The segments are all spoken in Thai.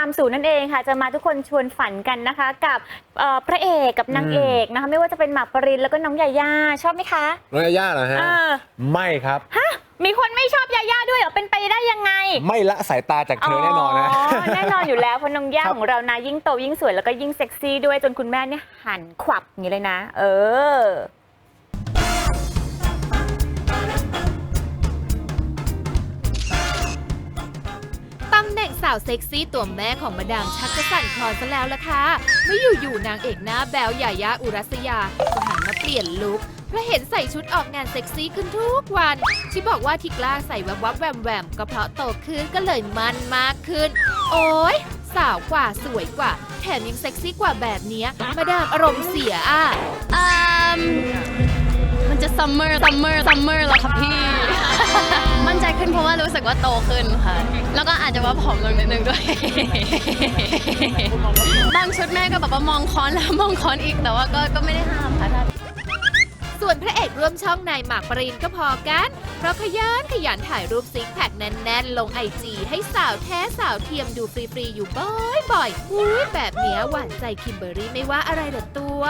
ตามสู่นั่นเองค่ะจะมาทุกคนชวนฝันกันนะคะ กับเอ่อพระเอกกับนางเอกนะคะ ไม่ว่าจะเป็นหมากปรินแล้วก็น้องยาย่าชอบไหมคะ น้องยาย่าเหรอฮะ เออ ไม่ครับมีคนไม่ชอบยาย่าด้วยเหรอเป็นไปได้ยังไงไม่ละสายตาจากเธอแน่นอนนะ แน่นอนอยู่แล้วเพราะน้องย่าครับ ของเรานะยิ่งโตยิ่งสวยแล้วก็ยิ่งเซ็กซี่ด้วยจนคุณแม่เนี่ยหันขวับอย่างนี้เลยนะ เออาวเซ็กซี่ตัวแม่ของมาดามชักจะสั่นคลอนซะแล้วล่ะค่ะเมื่ออยู่ๆนางเอกหน้าแบวยายาอุรัสยาก็หันมาเปลี่ยนลุคเพราะเห็นใส่ชุดออกงานเซ็กซี่ขึ้นทุกวัน ที่บอกว่าที่กล้าใส่แวบวับแวมแวมก็เพราะโตขึ้นก็เลยมันมากขึ้น โอ้ยสาวกว่าสวยกว่า แถมยังเซ็กซี่กว่าแบบเนี้ยมาดามอารมณ์เสียอะอืมมันจะซัมเมอร์ซัมเมอร์ซัมเมอร์แล้วค่ะพี่ นใจขึ้นเพราะว่ารู้สึกว่าโตขึ้นค่ะ แล้วก็อาจจะว่าผอมลงนิดนึงด้วย บางชุดแม่ก็แบบว่ามองค้อนแล้วมองค้อนอีกแต่ว่าก็ก็ไม่ได้ห้ามค่ะถ้าส่วนพระเอกร่วมช่องนายหมากปรินก็พอกัน เพราะขยันขยันถ่ายรูปซิกแพคแน่นๆ ลงไอจีให้สาวแท้สาวเทียมดูฟรีๆ อยู่บ่อยๆอุ้ยแบบเนี้ยหวานใจคิมเบอรี่ไม่ว่าอะไรเหรอตัว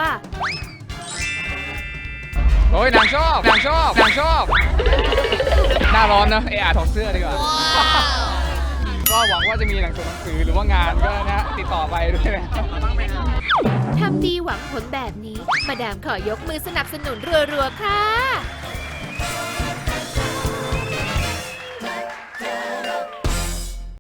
โอ้ยนางชอบนางชอบนางชอบ หน้าร้อนนะเออาถอดเสื้อดีกว่า ก็หวังว่าจะมีหนังสือหนังสือหรือว่างานก็นะติดต่อไปด้วยนะทำดีหวังผลแบบนี้ มาดามขอยกมือสนับสนุนรัวๆค่ะ